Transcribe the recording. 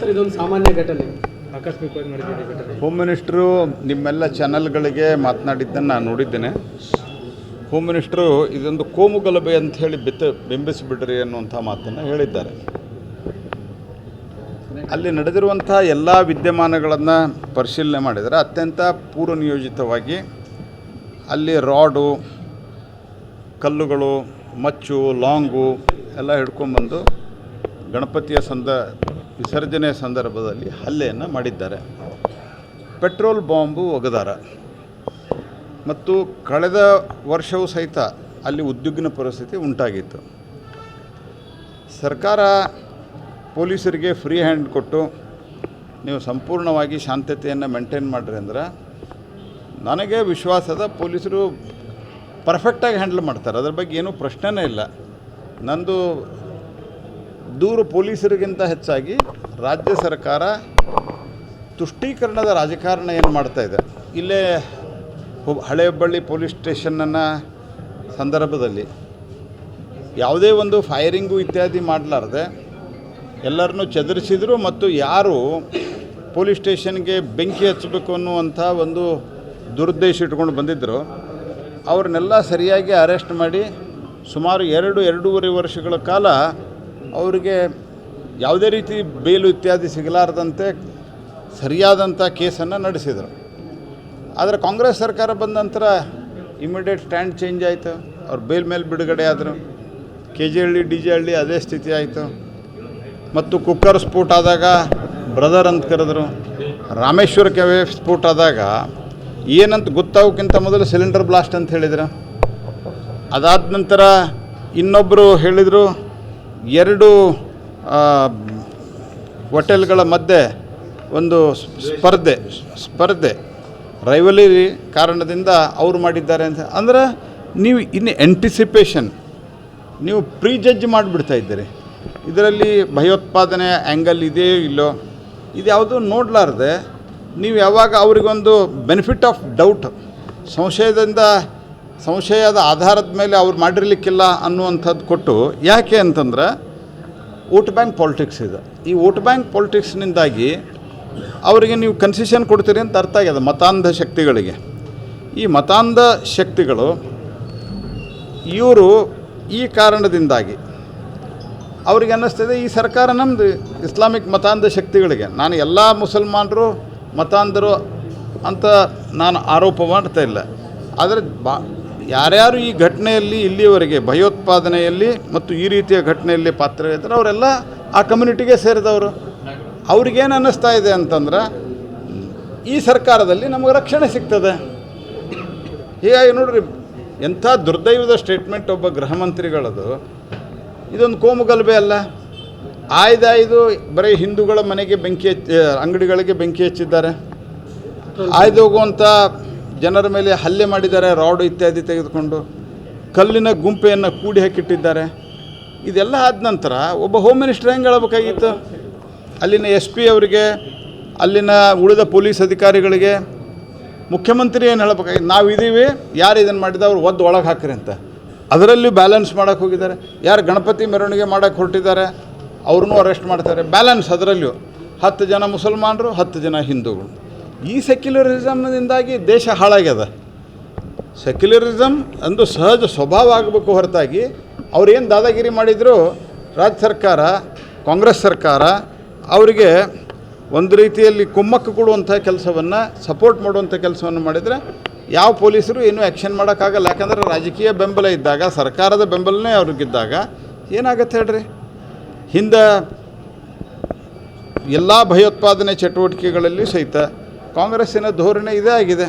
Sir, ಇದೊಂದು ಸಾಮಾನ್ಯ ಘಟನೆ. ಹೋಮ್ ಮಿನಿಸ್ಟ್ರು ನಿಮ್ಮೆಲ್ಲ ಚಾನಲ್ಗಳಿಗೆ ಮಾತನಾಡಿದ್ದನ್ನು ನಾನು ನೋಡಿದ್ದೇನೆ. ಹೋಮ್ ಮಿನಿಸ್ಟ್ರು ಇದೊಂದು ಕೋಮು ಗಲಭೆ ಅಂತ ಹೇಳಿ ಬಿತ್ತ ಬಿಂಬಿಸಿಬಿಡ್ರಿ ಅನ್ನುವಂಥ ಮಾತನ್ನು ಹೇಳಿದ್ದಾರೆ. ಅಲ್ಲಿ ನಡೆದಿರುವಂಥ ಎಲ್ಲ ವಿದ್ಯಮಾನಗಳನ್ನು ಪರಿಶೀಲನೆ ಮಾಡಿದರೆ ಅತ್ಯಂತ ಪೂರ್ವನಿಯೋಜಿತವಾಗಿ ಅಲ್ಲಿ ರಾಡು, ಕಲ್ಲುಗಳು, ಮಚ್ಚು, ಲಾಂಗು ಎಲ್ಲ ಹಿಡ್ಕೊಂಡ್ಬಂದು ಗಣಪತಿಯ ಸಂದ ವಿಸರ್ಜನೆಯ ಸಂದರ್ಭದಲ್ಲಿ ಹಲ್ಲೆಯನ್ನು ಮಾಡಿದ್ದಾರೆ. ಪೆಟ್ರೋಲ್ ಬಾಂಬು ಒಗೆದಾರ. ಮತ್ತು ಕಳೆದ ವರ್ಷವೂ ಸಹಿತ ಅಲ್ಲಿ ಉದ್ವಿಗ್ನ ಪರಿಸ್ಥಿತಿ ಉಂಟಾಗಿತ್ತು. ಸರ್ಕಾರ ಪೊಲೀಸರಿಗೆ ಫ್ರೀ ಹ್ಯಾಂಡ್ ಕೊಟ್ಟು ನೀವು ಸಂಪೂರ್ಣವಾಗಿ ಶಾಂತತೆಯನ್ನು ಮೇಂಟೈನ್ ಮಾಡಿರಿ ಅಂದ್ರೆ ನನಗೆ ವಿಶ್ವಾಸದ ಪೊಲೀಸರು ಪರ್ಫೆಕ್ಟಾಗಿ ಹ್ಯಾಂಡಲ್ ಮಾಡ್ತಾರೆ. ಅದ್ರ ಬಗ್ಗೆ ಏನೂ ಪ್ರಶ್ನೆನೇ ಇಲ್ಲ. ನಂದು ದೂರು ಪೊಲೀಸರಿಗಿಂತ ಹೆಚ್ಚಾಗಿ ರಾಜ್ಯ ಸರ್ಕಾರ ತುಷ್ಟೀಕರಣದ ರಾಜಕಾರಣ ಏನು ಮಾಡ್ತಾ ಇದೆ. ಇಲ್ಲೇ ಹಳೆ ಹುಬ್ಬಳ್ಳಿ ಪೊಲೀಸ್ ಸ್ಟೇಷನ್ನ ಸಂದರ್ಭದಲ್ಲಿ ಯಾವುದೇ ಒಂದು ಫೈರಿಂಗು ಇತ್ಯಾದಿ ಮಾಡಲಾರ್ದೆ ಎಲ್ಲರನ್ನು ಚದುರಿಸಿದರು ಮತ್ತು ಯಾರು ಪೊಲೀಸ್ ಸ್ಟೇಷನ್ಗೆ ಬೆಂಕಿ ಹಚ್ಚಬೇಕು ಅನ್ನುವಂಥ ಒಂದು ದುರುದ್ದೇಶ ಇಟ್ಕೊಂಡು ಬಂದಿದ್ದರು ಅವ್ರನ್ನೆಲ್ಲ ಸರಿಯಾಗಿ ಅರೆಸ್ಟ್ ಮಾಡಿ ಸುಮಾರು ಎರಡು, ಎರಡೂವರೆ ವರ್ಷಗಳ ಕಾಲ ಅವರಿಗೆ ಯಾವುದೇ ರೀತಿ ಬೇಲು ಇತ್ಯಾದಿ ಸಿಗಲಾರದಂತೆ ಸರಿಯಾದಂಥ ಕೇಸನ್ನು ನಡೆಸಿದರು. ಆದರೆ ಕಾಂಗ್ರೆಸ್ ಸರ್ಕಾರ ಬಂದ ನಂತರ ಇಮಿಡಿಯೇಟ್ ಸ್ಟ್ಯಾಂಡ್ ಚೇಂಜ್ ಆಯಿತು. ಅವ್ರು ಬೇಲ್ ಮೇಲೆ ಬಿಡುಗಡೆ ಆದರು. K G Halli D J Halli ಅದೇ ಸ್ಥಿತಿ ಆಯಿತು. ಮತ್ತು ಕುಕ್ಕರ್ ಸ್ಫೋಟ ಆದಾಗ ಬ್ರದರ್ ಅಂತ ಕರೆದ್ರು, ರಾಮೇಶ್ವರ ಕೆವೆ ಸ್ಫೋಟ ಆದಾಗ ಏನಂತ ಗೊತ್ತಾಗೋಕ್ಕಿಂತ ಮೊದಲು ಸಿಲಿಂಡರ್ ಬ್ಲಾಸ್ಟ್ ಅಂತ ಹೇಳಿದ್ರು. ಅದಾದ ನಂತರ ಇನ್ನೊಬ್ಬರು ಹೇಳಿದರು ಎರಡು ಹೋಟೆಲ್ಗಳ ಮಧ್ಯೆ ಒಂದು ಸ್ಪರ್ಧೆ ಸ್ಪರ್ಧೆ ರೈವಲಿ ಕಾರಣದಿಂದ ಅವರು ಮಾಡಿದ್ದಾರೆ ಅಂತ. ಅಂದ್ರೆ ನೀವು ಇನ್ನು ಎಂಟಿಸಿಪೇಷನ್ ನೀವು ಪ್ರೀ ಜಡ್ಜ್ ಮಾಡಿಬಿಡ್ತಾ ಇದ್ದೀರಿ. ಇದರಲ್ಲಿ ಭಯೋತ್ಪಾದನೆ ಆ್ಯಂಗಲ್ ಇದೆಯೋ ಇಲ್ಲೋ, ಇದು ಯಾವುದೂ ನೋಡಲಾರ್ದೆ, ನೀವು ಯಾವಾಗ ಅವರಿಗೊಂದು ಬೆನಿಫಿಟ್ ಆಫ್ ಡೌಟ್ ಸಂಶಯದಿಂದ ಸಂಶಯದ ಆಧಾರದ ಮೇಲೆ ಅವ್ರು ಮಾಡಿರಲಿಕ್ಕಿಲ್ಲ ಅನ್ನುವಂಥದ್ದು ಕೊಟ್ಟು ಯಾಕೆ ಅಂತಂದ್ರೆ ವೋಟ್ ಬ್ಯಾಂಕ್ ಪಾಲಿಟಿಕ್ಸ್ ಇದೆ. ಈ ವೋಟ್ ಬ್ಯಾಂಕ್ ಪಾಲಿಟಿಕ್ಸ್ನಿಂದಾಗಿ ಅವರಿಗೆ ನೀವು ಕನ್ಸೆಷನ್ ಕೊಡ್ತೀರಿ ಅಂತ ಅರ್ಥ ಆಗ್ಯದ ಮತಾಂಧ ಶಕ್ತಿಗಳಿಗೆ. ಈ ಮತಾಂಧ ಶಕ್ತಿಗಳು ಇವರು ಈ ಕಾರಣದಿಂದಾಗಿ ಅವ್ರಿಗೆ ಅನ್ನಿಸ್ತದೆ, ಈ ಸರ್ಕಾರ ನಮ್ಮದು ಇಸ್ಲಾಮಿಕ್ ಮತಾಂಧ ಶಕ್ತಿಗಳಿಗೆ. ನಾನು ಎಲ್ಲ ಮುಸಲ್ಮಾನರು ಮತಾಂಧರು ಅಂತ ನಾನು ಆರೋಪ ಮಾಡ್ತಾ ಇಲ್ಲ. ಆದರೆ ಬಾ ಯಾರ್ಯಾರು ಈ ಘಟನೆಯಲ್ಲಿ ಇಲ್ಲಿಯವರೆಗೆ ಭಯೋತ್ಪಾದನೆಯಲ್ಲಿ ಮತ್ತು ಈ ರೀತಿಯ ಘಟನೆಯಲ್ಲಿ ಪಾತ್ರರಿದ್ದಾರೆ, ಅವರೆಲ್ಲ ಆ ಕಮ್ಯುನಿಟಿಗೆ ಸೇರಿದವರು. ಅವ್ರಿಗೇನು ಅನ್ನಿಸ್ತಾ ಇದೆ ಅಂತಂದ್ರೆ, ಈ ಸರ್ಕಾರದಲ್ಲಿ ನಮಗೆ ರಕ್ಷಣೆ ಸಿಗ್ತದೆ. ಹೀಗಾಗಿ ನೋಡ್ರಿ, ಎಂಥ ದುರ್ದೈವದ ಸ್ಟೇಟ್ಮೆಂಟ್ ಒಬ್ಬ ಗೃಹ ಮಂತ್ರಿಗಳದು. ಇದೊಂದು ಕೋಮು ಗಲಭೆ ಅಲ್ಲ. ಆಯ್ದಾಯ್ದು ಬರೀ ಹಿಂದೂಗಳ ಮನೆಗೆ ಬೆಂಕಿ ಹಚ್ಚಿ, ಅಂಗಡಿಗಳಿಗೆ ಬೆಂಕಿ ಹಚ್ಚಿದ್ದಾರೆ. ಆಯ್ದು ಹೋಗುವಂಥ ಜನರ ಮೇಲೆ ಹಲ್ಲೆ ಮಾಡಿದ್ದಾರೆ, ರಾಡು ಇತ್ಯಾದಿ ತೆಗೆದುಕೊಂಡು ಕಲ್ಲಿನ ಗುಂಪೆಯನ್ನು ಕೂಡಿ ಹಾಕಿಟ್ಟಿದ್ದಾರೆ. ಇದೆಲ್ಲ ಆದ ನಂತರ ಒಬ್ಬ ಹೋಮ್ ಮಿನಿಸ್ಟರ್ ಹೆಂಗೆ ಹೇಳಬೇಕಾಗಿತ್ತು? ಅಲ್ಲಿನ ಎಸ್ ಪಿ ಅವರಿಗೆ, ಅಲ್ಲಿನ ಉಳಿದ ಪೊಲೀಸ್ ಅಧಿಕಾರಿಗಳಿಗೆ ಮುಖ್ಯಮಂತ್ರಿ ಏನು ಹೇಳಬೇಕಾಗಿತ್ತು? ನಾವು ಇದ್ದೀವಿ ಯಾರು ಇದನ್ನು ಮಾಡಿದ ಅವ್ರು ಒದ್ದು ಒಳಗೆ ಹಾಕ್ರಿ ಅಂತ. ಅದರಲ್ಲಿ ಬ್ಯಾಲೆನ್ಸ್ ಮಾಡೋಕೆ ಹೋಗಿದ್ದಾರೆ. ಯಾರು ಗಣಪತಿ ಮೆರವಣಿಗೆ ಮಾಡೋಕ್ಕೆ ಹೊರಟಿದ್ದಾರೆ, ಅವ್ರನ್ನೂ ಅರೆಸ್ಟ್ ಮಾಡ್ತಾರೆ. ಬ್ಯಾಲೆನ್ಸ್ ಅದರಲ್ಲಿಯೂ ಹತ್ತು ಜನ ಮುಸಲ್ಮಾನರು, ಹತ್ತು ಜನ ಹಿಂದೂಗಳು. ಈ ಸೆಕ್ಯುಲರಿಸಮ್ನಿಂದಾಗಿ ದೇಶ ಹಾಳಾಗ್ಯದ. ಸೆಕ್ಯುಲರಿಸಮ್ ಅಂದು ಸಹಜ ಸ್ವಭಾವ ಆಗಬೇಕು ಹೊರತಾಗಿ ಅವ್ರೇನು ದಾದಾಗಿರಿ ಮಾಡಿದ್ರು? ರಾಜ್ಯ ಸರ್ಕಾರ, ಕಾಂಗ್ರೆಸ್ ಸರ್ಕಾರ ಅವರಿಗೆ ಒಂದು ರೀತಿಯಲ್ಲಿ ಕುಮ್ಮಕ್ಕು ಕೊಡುವಂಥ ಕೆಲಸವನ್ನು, ಸಪೋರ್ಟ್ ಮಾಡುವಂಥ ಕೆಲಸವನ್ನು ಮಾಡಿದರೆ ಯಾವ ಪೊಲೀಸರು ಏನೂ ಆ್ಯಕ್ಷನ್ ಮಾಡೋಕ್ಕಾಗಲ್ಲ. ಯಾಕಂದರೆ ರಾಜಕೀಯ ಬೆಂಬಲ ಇದ್ದಾಗ, ಸರ್ಕಾರದ ಬೆಂಬಲನೇ ಅವ್ರಿಗಿದ್ದಾಗ ಏನಾಗತ್ತೆ ಹೇಳ್ರಿ? ಹಿಂದೆ ಎಲ್ಲ ಭಯೋತ್ಪಾದನೆ ಚಟುವಟಿಕೆಗಳಲ್ಲಿ ಸಹಿತ ಕಾಂಗ್ರೆಸ್ಸಿನ ಧೋರಣೆ ಇದೇ ಆಗಿದೆ